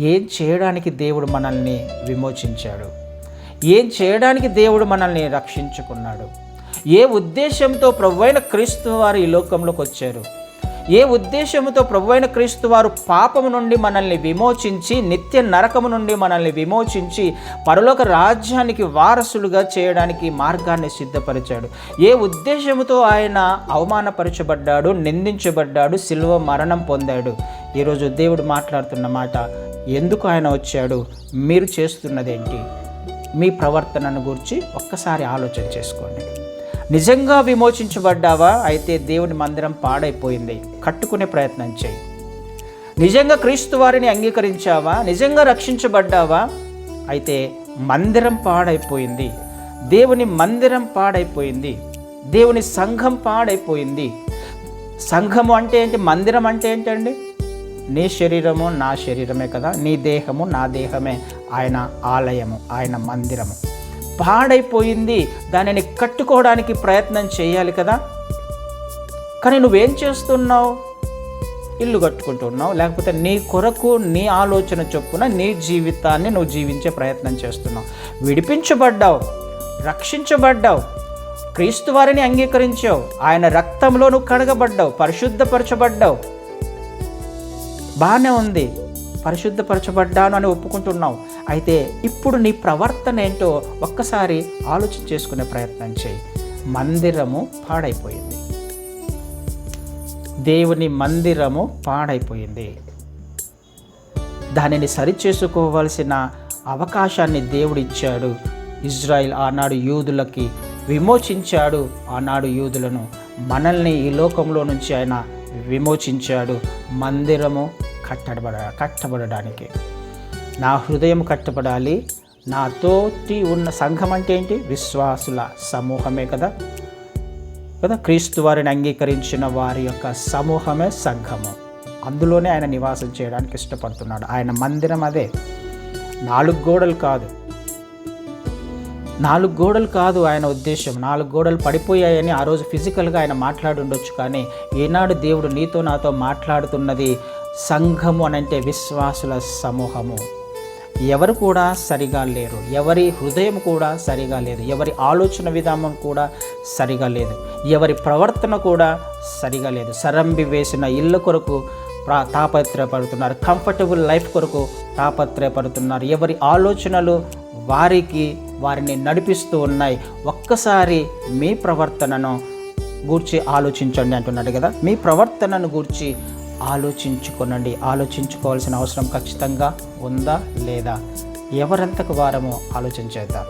ఏం చేయడానికి దేవుడు మనల్ని విమోచించాడు? ఏం చేయడానికి దేవుడు మనల్ని రక్షించుకున్నాడు? ఏ ఉద్దేశంతో ప్రభువైన క్రీస్తు వారు ఈ లోకంలోకి వచ్చారు? ఏ ఉద్దేశంతో ప్రభువైన క్రీస్తు వారు పాపము నుండి మనల్ని విమోచించి నిత్య నరకము నుండి మనల్ని విమోచించి పరలోక రాజ్యానికి వారసులుగా చేయడానికి మార్గాన్ని సిద్ధపరిచాడు. ఏ ఉద్దేశంతో ఆయన అవమానపరచబడ్డాడు నిందించబడ్డాడు సిల్వ మరణం పొందాడు. ఈరోజు దేవుడు మాట్లాడుతున్న మాట ఎందుకు ఆయన వచ్చాడు? మీరు చేస్తున్నదేంటి? మీ ప్రవర్తనను గురించి ఒక్కసారి ఆలోచన చేసుకోండి. నిజంగా విమోచించబడ్డావా? అయితే దేవుని మందిరం పాడైపోయింది. కట్టుకునే ప్రయత్నం చేయి. నిజంగా క్రీస్తు వారిని అంగీకరించావా? నిజంగా రక్షించబడ్డావా? అయితే మందిరం పాడైపోయింది. దేవుని మందిరం పాడైపోయింది. దేవుని సంఘం పాడైపోయింది. సంఘము అంటే ఏంటి? మందిరం అంటే ఏంటండి? నీ శరీరము నా శరీరమే కదా. నీ దేహము నా దేహమే. ఆయన ఆలయము ఆయన మందిరము. పాడైపోయింది. దానిని కట్టుకోవడానికి ప్రయత్నం చేయాలి కదా. కానీ నువ్వేం చేస్తున్నావు? ఇల్లు కట్టుకుంటున్నావు. లేకపోతే నీ కొరకు నీ ఆలోచన చొప్పున నీ జీవితాన్ని నువ్వు జీవించే ప్రయత్నం చేస్తున్నావు. విడిపించబడ్డావు. రక్షించబడ్డావు. క్రీస్తు వారిని అంగీకరించావు. ఆయన రక్తంలో నువ్వు కడగబడ్డావు. పరిశుద్ధపరచబడ్డావు. బాగానే ఉంది. పరిశుద్ధపరచబడ్డాను అని ఒప్పుకుంటున్నావు. అయితే ఇప్పుడు నీ ప్రవర్తన ఏంటో ఒక్కసారి ఆలోచన చేసుకునే ప్రయత్నం చేయి. మందిరము పాడైపోయింది. దేవుని మందిరము పాడైపోయింది. దానిని సరిచేసుకోవలసిన అవకాశాన్ని దేవుడు ఇచ్చాడు ఇజ్రాయిల్ ఆనాడు యూదులకి విమోచించాడు. ఆనాడు యూదులను మనల్ని ఈ లోకంలో నుంచి ఆయన విమోచించాడు. మందిరము కట్టబడ కట్టబడడానికి. నా హృదయం కట్టపడాలి నాతోటి ఉన్న సంఘం అంటే ఏంటి? విశ్వాసుల సమూహమే కదా. కదా? క్రీస్తు వారిని అంగీకరించిన వారి యొక్క సమూహమే సంఘము. అందులోనే ఆయన నివాసం చేయడానికి ఇష్టపడుతున్నాడు. ఆయన మందిరం అదే. నాలుగు గోడలు కాదు. నాలుగు గోడలు కాదు ఆయన ఉద్దేశం. నాలుగు గోడలు పడిపోయాయని ఆ రోజు ఫిజికల్గా ఆయన మాట్లాడి ఉండొచ్చు కానీ ఈనాడు దేవుడు నీతో నాతో మాట్లాడుతున్నది సంఘము అని అంటే విశ్వాసుల సమూహము. ఎవరు కూడా సరిగా లేరు. ఎవరి హృదయం కూడా సరిగా లేదు. ఎవరి ఆలోచన విధానం కూడా సరిగా లేదు. ఎవరి ప్రవర్తన కూడా సరిగా లేదు. సరంబి వేసిన ఇళ్ళ కొరకు ప్రా తాపత్రయపడుతున్నారు. కంఫర్టబుల్ లైఫ్ కొరకు తాపత్రయపడుతున్నారు. ఎవరి ఆలోచనలు వారికి వారిని నడిపిస్తూ ఉన్నాయి. ఒక్కసారి మీ ప్రవర్తనను గూర్చి ఆలోచించండి అంటున్నాడు కదా. మీ ప్రవర్తనను గూర్చి ఆలోచించుకొనండి. ఆలోచించుకోవాల్సిన అవసరం ఖచ్చితంగా ఉందా లేదా? ఎవరంతకు వారమో ఆలోచించేద్దాం